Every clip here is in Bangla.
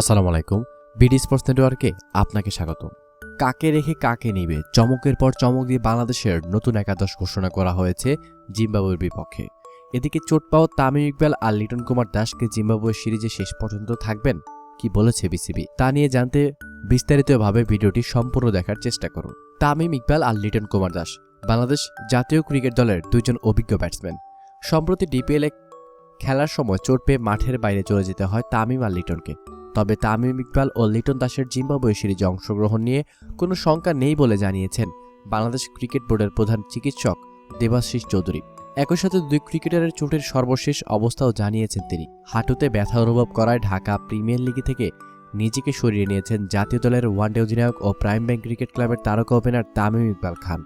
আসসালামু আলাইকুম, বিডি স্পোর্টস নেটওয়ার্কে আপনাকে স্বাগত কাকে রেখে কাকে নিবে? চমকের পর চমক দিয়ে বাংলাদেশের নতুন একাদশ ঘোষণা করা হয়েছে জিম্বাবুয়ের বিপক্ষে। এদিকে চোট পাওয়া তামিম ইকবাল আর লিটন কুমার দাসকে জিম্বাবুয়ে সিরিজে শেষ পর্যন্ত থাকবেন কি বলেছে বিসিবি? তা নিয়ে জানতে বিস্তারিতভাবে ভিডিওটি সম্পূর্ণ দেখার চেষ্টা করুন। তামিম ইকবাল আর লিটন কুমার দাস, বাংলাদেশ জাতীয় ক্রিকেট দলের দুইজন অভিজ্ঞ ব্যাটসম্যান। সম্প্রতি ডিপিএলে খেলার সময় চোট পেয়ে মাঠের বাইরে চলে যেতে হয় তামিম আর লিটনকে। তবে তামিম ইকবাল ও লিটন দাসের জিম্বাবুয়ে সিরিজে অংশগ্রহণ নিয়ে কোনো শঙ্কা নেই বলে জানিয়েছেন বাংলাদেশ ক্রিকেট বোর্ডের প্রধান চিকিৎসক দেবাশিস চৌধুরী। একই সাথে দুই ক্রিকেটারের চোটের সর্বশেষ অবস্থাও জানিয়েছেন তিনি। হাঁটুতে ব্যথা অনুভব করায় ঢাকা প্রিমিয়ার লিগ থেকে নিজেকে সরিয়ে নিয়েছেন জাতীয় দলের ওয়ানডে অধিনায়ক ও প্রাইম ব্যাংক ক্রিকেট ক্লাবের তারকা ওপেনার তামিম ইকবাল খান।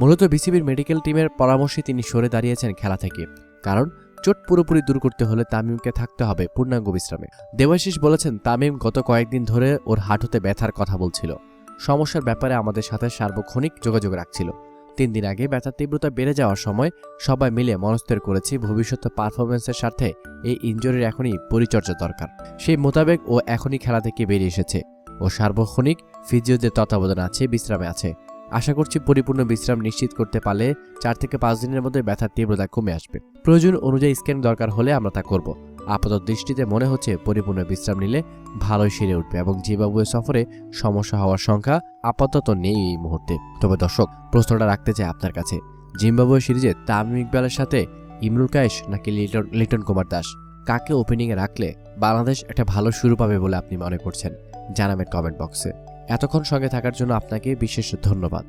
মূলত বিসিবির মেডিকেল টিমের পরামর্শে তিনি সরে দাঁড়িয়েছেন খেলা থেকে। কারণ চোট পুরোপুরি দূর করতে হলে তামিমকে থাকতে হবে পূর্ণাঙ্গ বিশ্রামে। দেবাশিস বলেছেন, তামিম গত কয়েকদিন ধরে ওর হাঁটুতে ব্যথার কথা বলছিল। সমস্যার ব্যাপারে আমাদের সাথে সার্বক্ষণিক যোগাযোগ রাখছিল। তিন দিন আগে ব্যথার তীব্রতা বেড়ে যাওয়ার সময় সবাই মিলে মনস্থির করেছি ভবিষ্যৎ পারফরমেন্সের স্বার্থে। এই ইনজুরির এখনই পরিচর্যা দরকার। সেই মোতাবেক ও এখনই খেলা থেকে বেরিয়ে এসেছে। ও সার্বক্ষণিক ফিজিওদের তত্ত্বাবধান আছে, বিশ্রামে আছে। আশা করছি পরিপূর্ণ বিশ্রাম নিশ্চিত করতে পারলে চার থেকে পাঁচ দিনের মধ্যে ব্যথার তীব্রতা কমে আসবে। প্রয়োজন অনুযায়ী স্ক্যান দরকার হলে আমরা তা করব। আপাতত দৃষ্টিতে মনে হচ্ছে পরিপূর্ণ বিশ্রাম নিলে ভালোই সেরে উঠবে এবং জিম্বাবুয়ে সফরে সমস্যা হওয়ার সংখ্যা আপাতত নেই এই মুহূর্তে। তবে দর্শক, প্রশ্নটা রাখতে চাই আপনার কাছে। জিম্বাবুয়ে সিরিজে তামিম ইকবালের সাথে ইমরুল কায়েশ নাকি লিটন লিটন কুমার দাস? কাকে ওপেনিংয়ে রাখলে বাংলাদেশ একটা ভালো শুরু পাবে বলে আপনি মনে করছেন? জানাবেন কমেন্ট বক্সে এতক্ষণ সঙ্গে থাকার জন্য আপনাকে বিশেষ ধন্যবাদ।